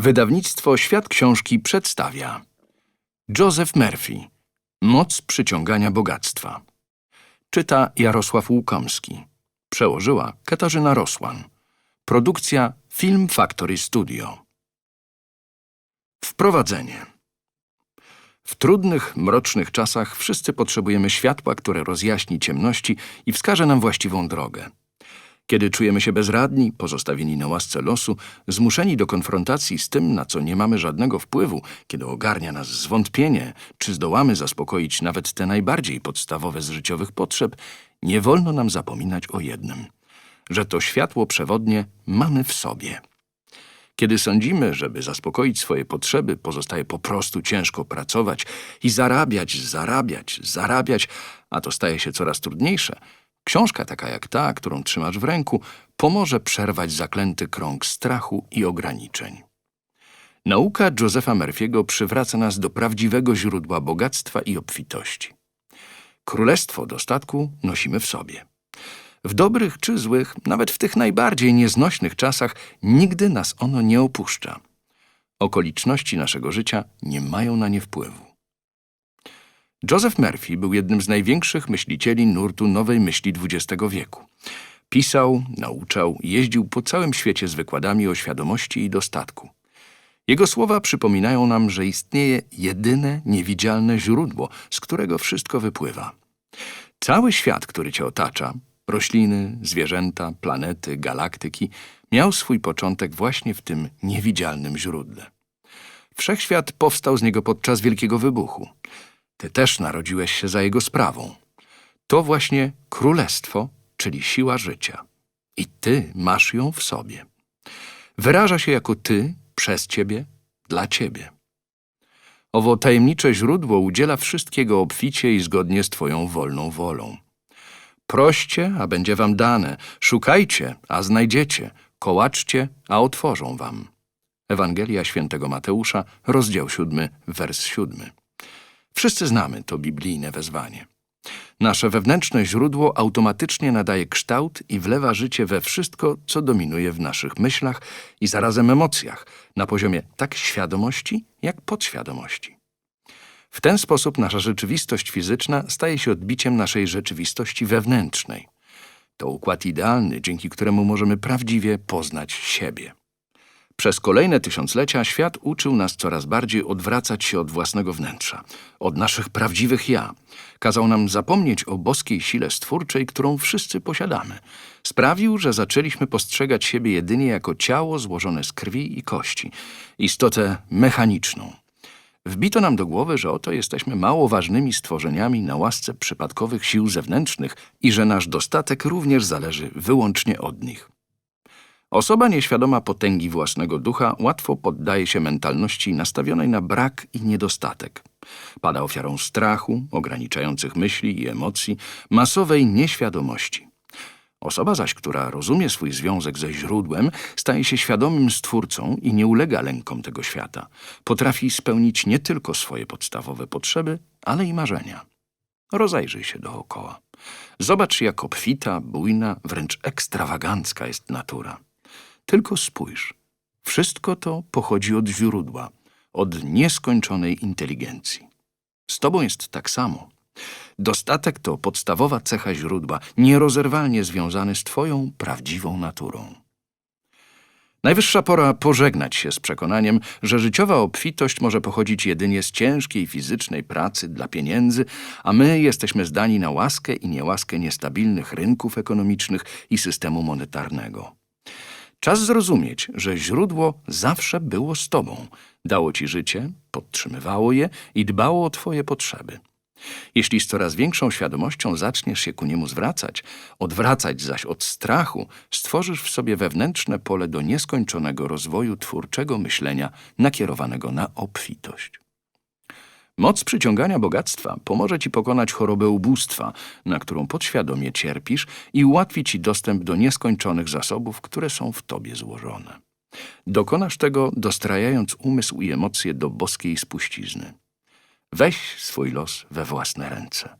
Wydawnictwo Świat Książki przedstawia. Joseph Murphy. Moc przyciągania bogactwa. Czyta Jarosław Łukomski. Przełożyła Katarzyna Rosłan. Produkcja Film Factory Studio. Wprowadzenie. W trudnych, mrocznych czasach wszyscy potrzebujemy światła, które rozjaśni ciemności i wskaże nam właściwą drogę. Kiedy czujemy się bezradni, pozostawieni na łasce losu, zmuszeni do konfrontacji z tym, na co nie mamy żadnego wpływu, kiedy ogarnia nas zwątpienie, czy zdołamy zaspokoić nawet te najbardziej podstawowe z życiowych potrzeb, nie wolno nam zapominać o jednym, że to światło przewodnie mamy w sobie. Kiedy sądzimy, żeby zaspokoić swoje potrzeby, pozostaje po prostu ciężko pracować i zarabiać, zarabiać, zarabiać, a to staje się coraz trudniejsze. Książka taka jak ta, którą trzymasz w ręku, pomoże przerwać zaklęty krąg strachu i ograniczeń. Nauka Josepha Murphy'ego przywraca nas do prawdziwego źródła bogactwa i obfitości. Królestwo dostatku nosimy w sobie. W dobrych czy złych, nawet w tych najbardziej nieznośnych czasach, nigdy nas ono nie opuszcza. Okoliczności naszego życia nie mają na nie wpływu. Joseph Murphy był jednym z największych myślicieli nurtu nowej myśli XX wieku. Pisał, nauczał, jeździł po całym świecie z wykładami o świadomości i dostatku. Jego słowa przypominają nam, że istnieje jedyne, niewidzialne źródło, z którego wszystko wypływa. Cały świat, który cię otacza, rośliny, zwierzęta, planety, galaktyki, miał swój początek właśnie w tym niewidzialnym źródle. Wszechświat powstał z niego podczas Wielkiego Wybuchu. Ty też narodziłeś się za jego sprawą. To właśnie królestwo, czyli siła życia. I ty masz ją w sobie. Wyraża się jako ty, przez ciebie, dla ciebie. Owo tajemnicze źródło udziela wszystkiego obficie i zgodnie z twoją wolną wolą. Proście, a będzie wam dane, szukajcie, a znajdziecie, kołaczcie, a otworzą wam. Ewangelia świętego Mateusza, rozdział 7, wers 7. Wszyscy znamy to biblijne wezwanie. Nasze wewnętrzne źródło automatycznie nadaje kształt i wlewa życie we wszystko, co dominuje w naszych myślach i zarazem emocjach, na poziomie tak świadomości, jak podświadomości. W ten sposób nasza rzeczywistość fizyczna staje się odbiciem naszej rzeczywistości wewnętrznej. To układ idealny, dzięki któremu możemy prawdziwie poznać siebie. Przez kolejne tysiąclecia świat uczył nas coraz bardziej odwracać się od własnego wnętrza, od naszych prawdziwych ja. Kazał nam zapomnieć o boskiej sile stwórczej, którą wszyscy posiadamy. Sprawił, że zaczęliśmy postrzegać siebie jedynie jako ciało złożone z krwi i kości, istotę mechaniczną. Wbito nam do głowy, że oto jesteśmy mało ważnymi stworzeniami na łasce przypadkowych sił zewnętrznych i że nasz dostatek również zależy wyłącznie od nich. Osoba nieświadoma potęgi własnego ducha łatwo poddaje się mentalności nastawionej na brak i niedostatek. Pada ofiarą strachu, ograniczających myśli i emocji, masowej nieświadomości. Osoba zaś, która rozumie swój związek ze źródłem, staje się świadomym stwórcą i nie ulega lękom tego świata. Potrafi spełnić nie tylko swoje podstawowe potrzeby, ale i marzenia. Rozejrzyj się dookoła. Zobacz, jak obfita, bujna, wręcz ekstrawagancka jest natura. Tylko spójrz. Wszystko to pochodzi od źródła, od nieskończonej inteligencji. Z tobą jest tak samo. Dostatek to podstawowa cecha źródła, nierozerwalnie związany z twoją prawdziwą naturą. Najwyższa pora pożegnać się z przekonaniem, że życiowa obfitość może pochodzić jedynie z ciężkiej fizycznej pracy dla pieniędzy, a my jesteśmy zdani na łaskę i niełaskę niestabilnych rynków ekonomicznych i systemu monetarnego. Czas zrozumieć, że źródło zawsze było z tobą, dało ci życie, podtrzymywało je i dbało o twoje potrzeby. Jeśli z coraz większą świadomością zaczniesz się ku niemu zwracać, odwracać zaś od strachu, stworzysz w sobie wewnętrzne pole do nieskończonego rozwoju twórczego myślenia nakierowanego na obfitość. Moc przyciągania bogactwa pomoże ci pokonać chorobę ubóstwa, na którą podświadomie cierpisz i ułatwi ci dostęp do nieskończonych zasobów, które są w tobie złożone. Dokonasz tego, dostrajając umysł i emocje do boskiej spuścizny. Weź swój los we własne ręce.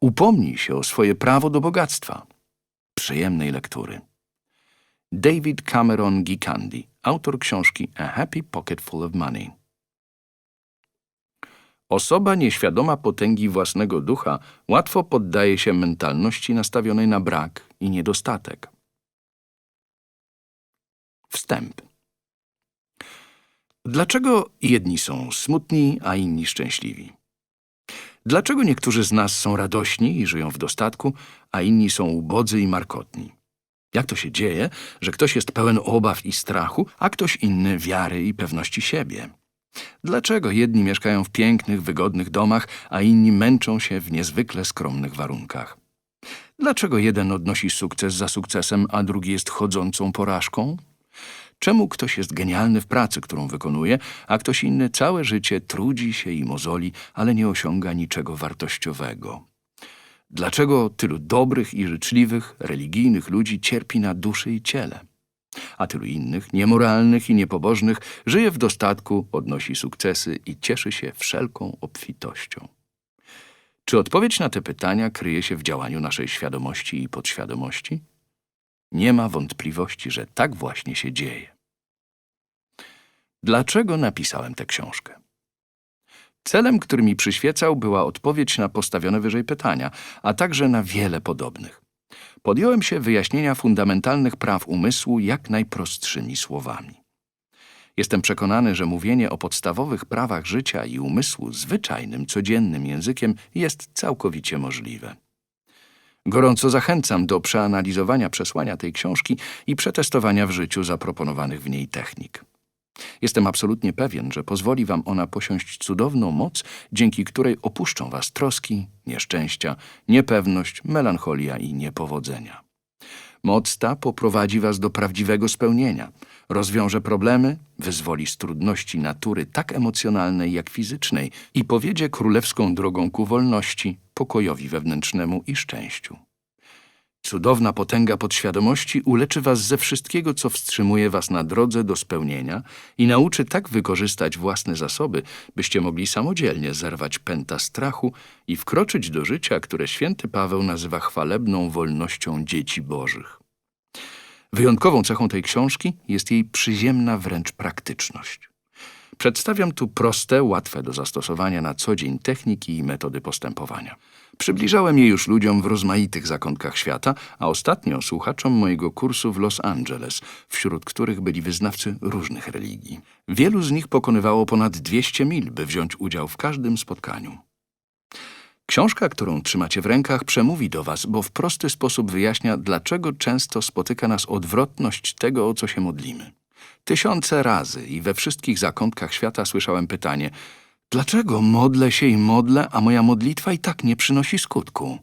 Upomnij się o swoje prawo do bogactwa. Przyjemnej lektury. David Cameron Gikandi, autor książki A Happy Pocket Full of Money. Osoba nieświadoma potęgi własnego ducha łatwo poddaje się mentalności nastawionej na brak i niedostatek. Wstęp. Dlaczego jedni są smutni, a inni szczęśliwi? Dlaczego niektórzy z nas są radośni i żyją w dostatku, a inni są ubodzy i markotni? Jak to się dzieje, że ktoś jest pełen obaw i strachu, a ktoś inny wiary i pewności siebie? Dlaczego jedni mieszkają w pięknych, wygodnych domach, a inni męczą się w niezwykle skromnych warunkach? Dlaczego jeden odnosi sukces za sukcesem, a drugi jest chodzącą porażką? Czemu ktoś jest genialny w pracy, którą wykonuje, a ktoś inny całe życie trudzi się i mozoli, ale nie osiąga niczego wartościowego? Dlaczego tylu dobrych i życzliwych, religijnych ludzi cierpi na duszy i ciele? A tylu innych, niemoralnych i niepobożnych, żyje w dostatku, odnosi sukcesy i cieszy się wszelką obfitością. Czy odpowiedź na te pytania kryje się w działaniu naszej świadomości i podświadomości? Nie ma wątpliwości, że tak właśnie się dzieje. Dlaczego napisałem tę książkę? Celem, który mi przyświecał, była odpowiedź na postawione wyżej pytania, a także na wiele podobnych. Podjąłem się wyjaśnienia fundamentalnych praw umysłu jak najprostszymi słowami. Jestem przekonany, że mówienie o podstawowych prawach życia i umysłu zwyczajnym, codziennym językiem jest całkowicie możliwe. Gorąco zachęcam do przeanalizowania przesłania tej książki i przetestowania w życiu zaproponowanych w niej technik. Jestem absolutnie pewien, że pozwoli wam ona posiąść cudowną moc, dzięki której opuszczą was troski, nieszczęścia, niepewność, melancholia i niepowodzenia. Moc ta poprowadzi was do prawdziwego spełnienia, rozwiąże problemy, wyzwoli z trudności natury tak emocjonalnej jak fizycznej i powiedzie królewską drogą ku wolności, pokojowi wewnętrznemu i szczęściu. Cudowna potęga podświadomości uleczy was ze wszystkiego, co wstrzymuje was na drodze do spełnienia i nauczy tak wykorzystać własne zasoby, byście mogli samodzielnie zerwać pęta strachu i wkroczyć do życia, które święty Paweł nazywa chwalebną wolnością dzieci bożych. Wyjątkową cechą tej książki jest jej przyziemna wręcz praktyczność. Przedstawiam tu proste, łatwe do zastosowania na co dzień techniki i metody postępowania. Przybliżałem je już ludziom w rozmaitych zakątkach świata, a ostatnio słuchaczom mojego kursu w Los Angeles, wśród których byli wyznawcy różnych religii. Wielu z nich pokonywało ponad 200 mil, by wziąć udział w każdym spotkaniu. Książka, którą trzymacie w rękach, przemówi do Was, bo w prosty sposób wyjaśnia, dlaczego często spotyka nas odwrotność tego, o co się modlimy. Tysiące razy i we wszystkich zakątkach świata słyszałem pytanie: dlaczego modlę się i modlę, a moja modlitwa i tak nie przynosi skutku?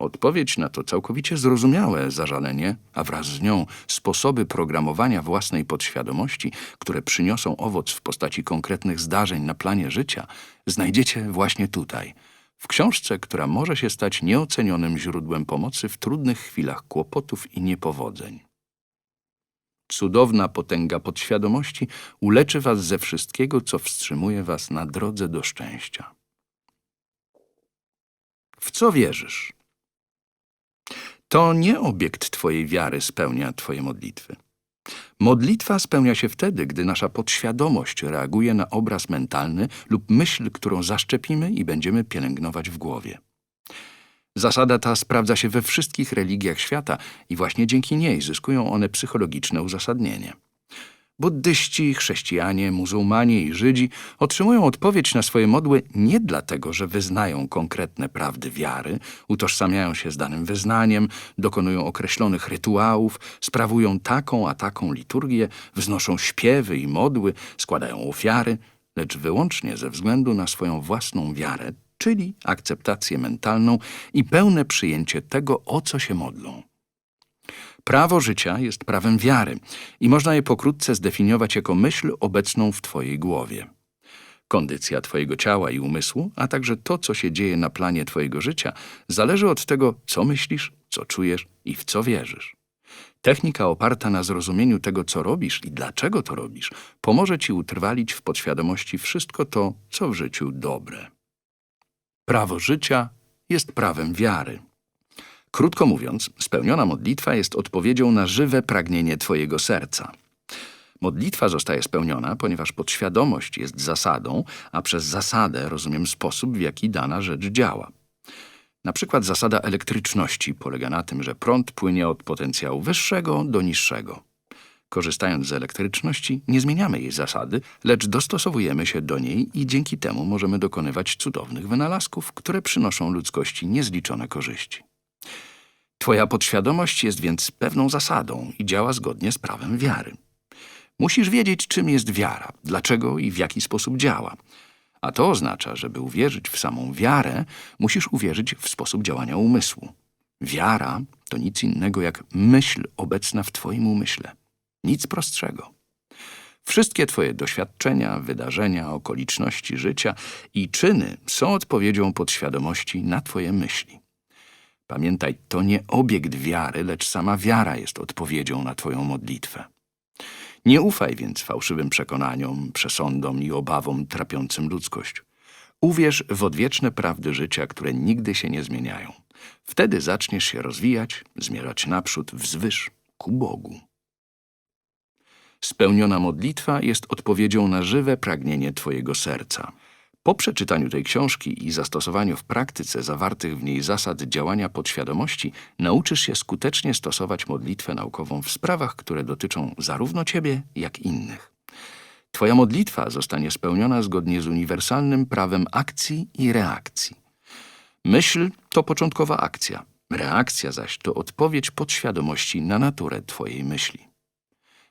Odpowiedź na to całkowicie zrozumiałe zażalenie, a wraz z nią sposoby programowania własnej podświadomości, które przyniosą owoc w postaci konkretnych zdarzeń na planie życia, znajdziecie właśnie tutaj, w książce, która może się stać nieocenionym źródłem pomocy w trudnych chwilach kłopotów i niepowodzeń. Cudowna potęga podświadomości uleczy was ze wszystkiego, co wstrzymuje was na drodze do szczęścia. W co wierzysz? To nie obiekt twojej wiary spełnia twoje modlitwy. Modlitwa spełnia się wtedy, gdy nasza podświadomość reaguje na obraz mentalny lub myśl, którą zaszczepimy i będziemy pielęgnować w głowie. Zasada ta sprawdza się we wszystkich religiach świata i właśnie dzięki niej zyskują one psychologiczne uzasadnienie. Buddyści, chrześcijanie, muzułmanie i Żydzi otrzymują odpowiedź na swoje modły nie dlatego, że wyznają konkretne prawdy wiary, utożsamiają się z danym wyznaniem, dokonują określonych rytuałów, sprawują taką a taką liturgię, wznoszą śpiewy i modły, składają ofiary, lecz wyłącznie ze względu na swoją własną wiarę, czyli akceptację mentalną i pełne przyjęcie tego, o co się modlą. Prawo życia jest prawem wiary i można je pokrótce zdefiniować jako myśl obecną w Twojej głowie. Kondycja Twojego ciała i umysłu, a także to, co się dzieje na planie Twojego życia, zależy od tego, co myślisz, co czujesz i w co wierzysz. Technika oparta na zrozumieniu tego, co robisz i dlaczego to robisz, pomoże Ci utrwalić w podświadomości wszystko to, co w życiu dobre. Prawo życia jest prawem wiary. Krótko mówiąc, spełniona modlitwa jest odpowiedzią na żywe pragnienie Twojego serca. Modlitwa zostaje spełniona, ponieważ podświadomość jest zasadą, a przez zasadę rozumiem sposób, w jaki dana rzecz działa. Na przykład zasada elektryczności polega na tym, że prąd płynie od potencjału wyższego do niższego. Korzystając z elektryczności, nie zmieniamy jej zasady, lecz dostosowujemy się do niej i dzięki temu możemy dokonywać cudownych wynalazków, które przynoszą ludzkości niezliczone korzyści. Twoja podświadomość jest więc pewną zasadą i działa zgodnie z prawem wiary. Musisz wiedzieć, czym jest wiara, dlaczego i w jaki sposób działa. A to oznacza, żeby uwierzyć w samą wiarę, musisz uwierzyć w sposób działania umysłu. Wiara to nic innego jak myśl obecna w Twoim umyśle. Nic prostszego. Wszystkie Twoje doświadczenia, wydarzenia, okoliczności życia i czyny są odpowiedzią podświadomości na Twoje myśli. Pamiętaj, to nie obiekt wiary, lecz sama wiara jest odpowiedzią na Twoją modlitwę. Nie ufaj więc fałszywym przekonaniom, przesądom i obawom trapiącym ludzkość. Uwierz w odwieczne prawdy życia, które nigdy się nie zmieniają. Wtedy zaczniesz się rozwijać, zmierzać naprzód, wzwyż, ku Bogu. Spełniona modlitwa jest odpowiedzią na żywe pragnienie Twojego serca. Po przeczytaniu tej książki i zastosowaniu w praktyce zawartych w niej zasad działania podświadomości, nauczysz się skutecznie stosować modlitwę naukową w sprawach, które dotyczą zarówno Ciebie, jak innych. Twoja modlitwa zostanie spełniona zgodnie z uniwersalnym prawem akcji i reakcji. Myśl to początkowa akcja, reakcja zaś to odpowiedź podświadomości na naturę Twojej myśli.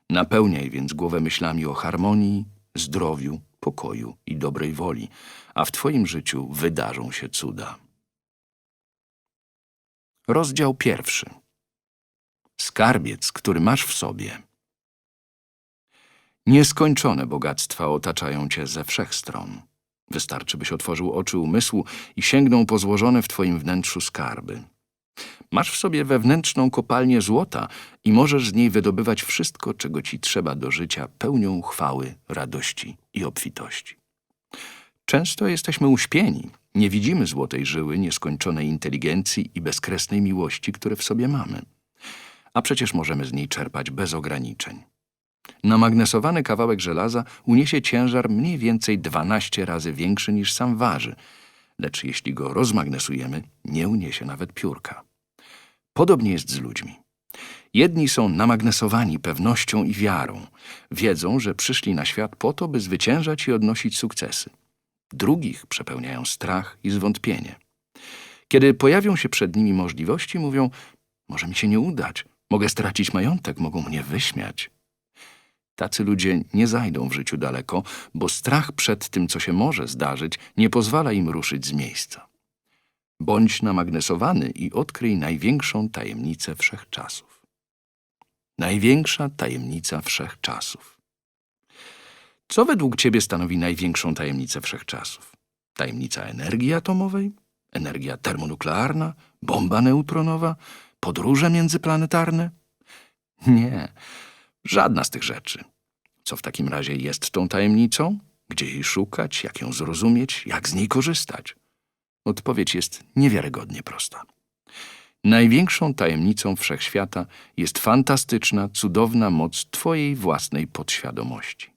Napełniaj więc głowę myślami o harmonii, zdrowiu, pokoju i dobrej woli, a w Twoim życiu wydarzą się cuda. Rozdział pierwszy. Skarbiec, który masz w sobie. Nieskończone bogactwa otaczają Cię ze wszech stron. Wystarczy, byś otworzył oczy umysłu i sięgnął po złożone w Twoim wnętrzu skarby. Masz w sobie wewnętrzną kopalnię złota i możesz z niej wydobywać wszystko, czego ci trzeba do życia pełnią chwały, radości i obfitości. Często jesteśmy uśpieni, nie widzimy złotej żyły, nieskończonej inteligencji i bezkresnej miłości, które w sobie mamy. A przecież możemy z niej czerpać bez ograniczeń. Namagnesowany kawałek żelaza uniesie ciężar mniej więcej 12 razy większy niż sam waży, lecz jeśli go rozmagnesujemy, nie uniesie nawet piórka. Podobnie jest z ludźmi. Jedni są namagnesowani pewnością i wiarą. Wiedzą, że przyszli na świat po to, by zwyciężać i odnosić sukcesy. Drugich przepełniają strach i zwątpienie. Kiedy pojawią się przed nimi możliwości, mówią: Może mi się nie udać, mogę stracić majątek, mogą mnie wyśmiać. Tacy ludzie nie zajdą w życiu daleko, bo strach przed tym, co się może zdarzyć, nie pozwala im ruszyć z miejsca. Bądź namagnesowany i odkryj największą tajemnicę wszechczasów. Największa tajemnica wszechczasów. Co według Ciebie stanowi największą tajemnicę wszechczasów? Tajemnica energii atomowej? Energia termonuklearna? Bomba neutronowa? Podróże międzyplanetarne? Nie, żadna z tych rzeczy. Co w takim razie jest tą tajemnicą? Gdzie jej szukać? Jak ją zrozumieć? Jak z niej korzystać? Odpowiedź jest niewiarygodnie prosta. Największą tajemnicą wszechświata jest fantastyczna, cudowna moc Twojej własnej podświadomości.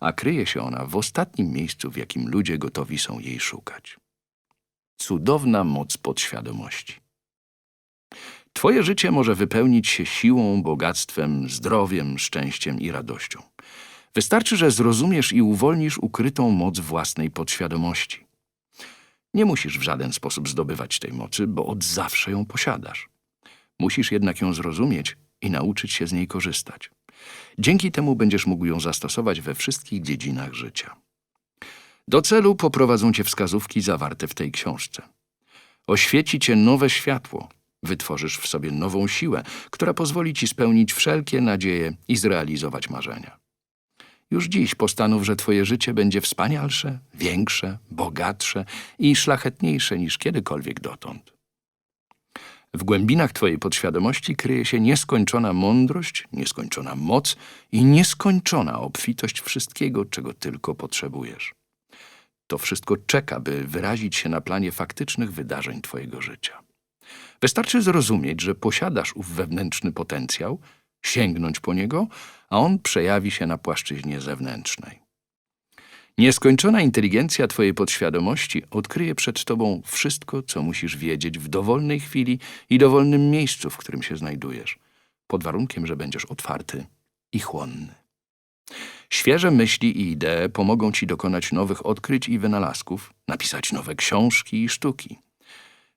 A kryje się ona w ostatnim miejscu, w jakim ludzie gotowi są jej szukać. Cudowna moc podświadomości. Twoje życie może wypełnić się siłą, bogactwem, zdrowiem, szczęściem i radością. Wystarczy, że zrozumiesz i uwolnisz ukrytą moc własnej podświadomości. Nie musisz w żaden sposób zdobywać tej mocy, bo od zawsze ją posiadasz. Musisz jednak ją zrozumieć i nauczyć się z niej korzystać. Dzięki temu będziesz mógł ją zastosować we wszystkich dziedzinach życia. Do celu poprowadzą cię wskazówki zawarte w tej książce. Oświeci cię nowe światło, wytworzysz w sobie nową siłę, która pozwoli ci spełnić wszelkie nadzieje i zrealizować marzenia. Już dziś postanów, że twoje życie będzie wspanialsze, większe, bogatsze i szlachetniejsze niż kiedykolwiek dotąd. W głębinach twojej podświadomości kryje się nieskończona mądrość, nieskończona moc i nieskończona obfitość wszystkiego, czego tylko potrzebujesz. To wszystko czeka, by wyrazić się na planie faktycznych wydarzeń twojego życia. Wystarczy zrozumieć, że posiadasz ów wewnętrzny potencjał sięgnąć po niego, a on przejawi się na płaszczyźnie zewnętrznej. Nieskończona inteligencja Twojej podświadomości odkryje przed Tobą wszystko, co musisz wiedzieć w dowolnej chwili i dowolnym miejscu, w którym się znajdujesz, pod warunkiem, że będziesz otwarty i chłonny. Świeże myśli i idee pomogą Ci dokonać nowych odkryć i wynalazków, napisać nowe książki i sztuki.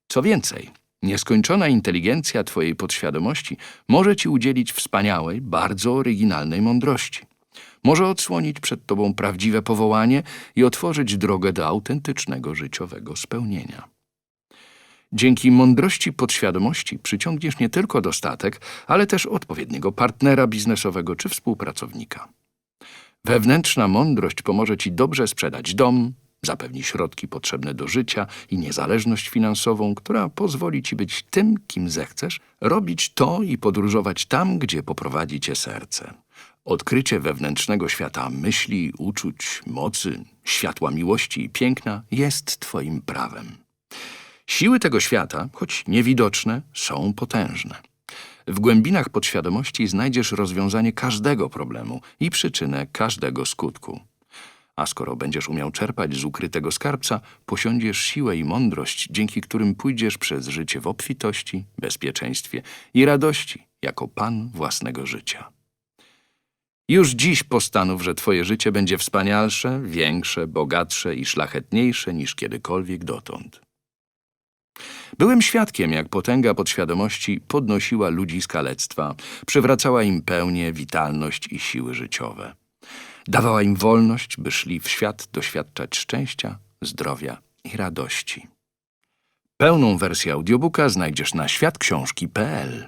Co więcej, nieskończona inteligencja Twojej podświadomości może Ci udzielić wspaniałej, bardzo oryginalnej mądrości. Może odsłonić przed Tobą prawdziwe powołanie i otworzyć drogę do autentycznego życiowego spełnienia. Dzięki mądrości podświadomości przyciągniesz nie tylko dostatek, ale też odpowiedniego partnera biznesowego czy współpracownika. Wewnętrzna mądrość pomoże Ci dobrze sprzedać dom, zapewni środki potrzebne do życia i niezależność finansową, która pozwoli Ci być tym, kim zechcesz, robić to i podróżować tam, gdzie poprowadzi Cię serce. Odkrycie wewnętrznego świata myśli, uczuć, mocy, światła miłości i piękna jest Twoim prawem. Siły tego świata, choć niewidoczne, są potężne. W głębinach podświadomości znajdziesz rozwiązanie każdego problemu i przyczynę każdego skutku. A skoro będziesz umiał czerpać z ukrytego skarbca, posiądziesz siłę i mądrość, dzięki którym pójdziesz przez życie w obfitości, bezpieczeństwie i radości, jako pan własnego życia. Już dziś postanów, że twoje życie będzie wspanialsze, większe, bogatsze i szlachetniejsze niż kiedykolwiek dotąd. Byłem świadkiem, jak potęga podświadomości podnosiła ludzi z kalectwa, przywracała im pełnię, witalność i siły życiowe. Dawała im wolność, by szli w świat doświadczać szczęścia, zdrowia i radości. Pełną wersję audiobooka znajdziesz na światksiążki.pl.